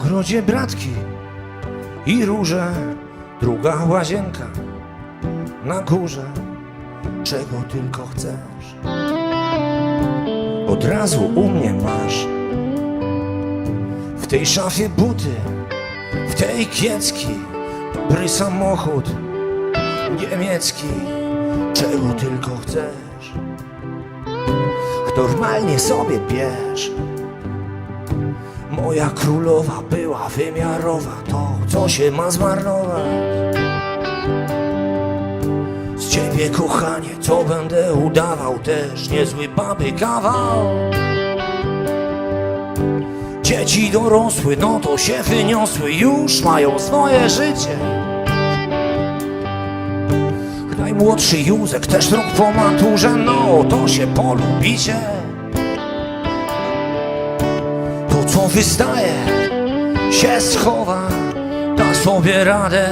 ogrodzie bratki i róże, druga łazienka na górze, czego tylko chcesz. Od razu u mnie masz w tej szafie buty, w tej kiecki, dobry samochód niemiecki, czego tylko chcesz. Normalnie sobie bierz. Moja królowa była wymiarowa, to co się ma zmarnować? Z ciebie kochanie, co będę udawał, też niezły baby kawał. Dzieci dorosły, no to się wyniosły, już mają swoje życie. Najmłodszy Józek też rok po maturze, no to się polubicie. Wystaje, się schowa, da sobie radę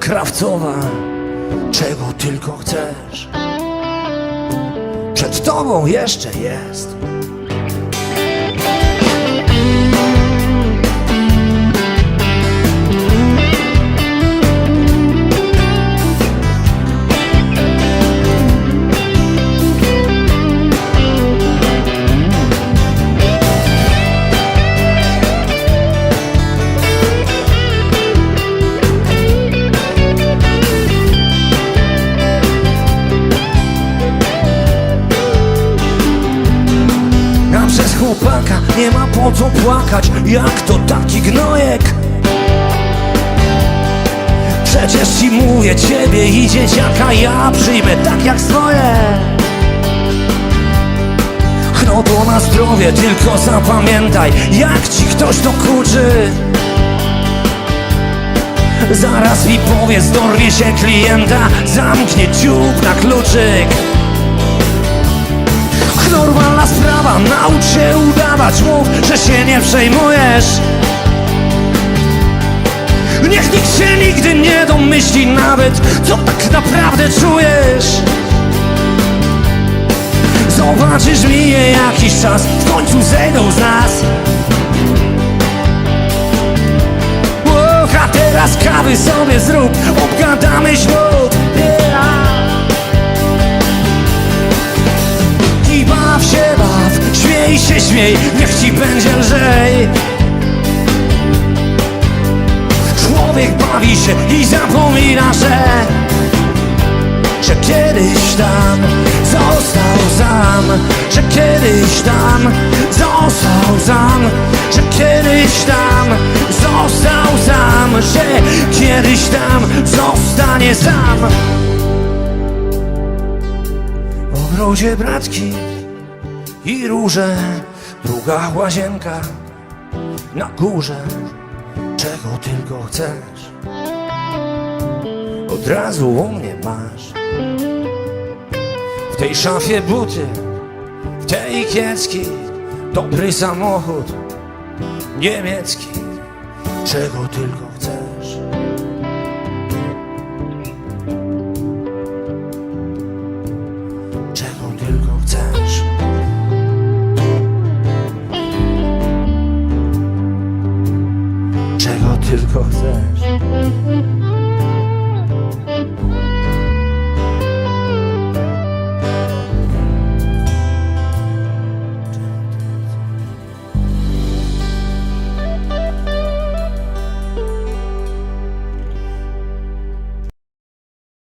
krawcowa, czego tylko chcesz. Przed tobą jeszcze jest. Chłopaka nie ma po co płakać Jak to taki gnojek? Przecież ci mówię ciebie i dzieciaka Ja przyjmę tak jak swoje. No na zdrowie, tylko zapamiętaj Jak ci ktoś to kuczy. Zaraz mi powiedz, dorwie się klienta Zamknie dziób na kluczyk naucz się udawać Mów, że się nie przejmujesz. Niech nikt się nigdy nie domyśli nawet Co tak naprawdę czujesz. Zobaczysz, mije jakiś czas W końcu zejdą z nas. Och, a teraz kawy sobie zrób Obgadamy ślub się, śmiej, niech ci będzie lżej. Człowiek bawi się i zapomina, że Że kiedyś tam został sam Że kiedyś tam został sam Że kiedyś tam został sam Że kiedyś tam zostanie sam. W ogrodzie bratki i róże, druga łazienka na górze, czego tylko chcesz. Od razu u mnie masz w tej szafie buty, w tej kiecki, dobry samochód niemiecki, czego tylko chcesz. Czego tylko chcesz.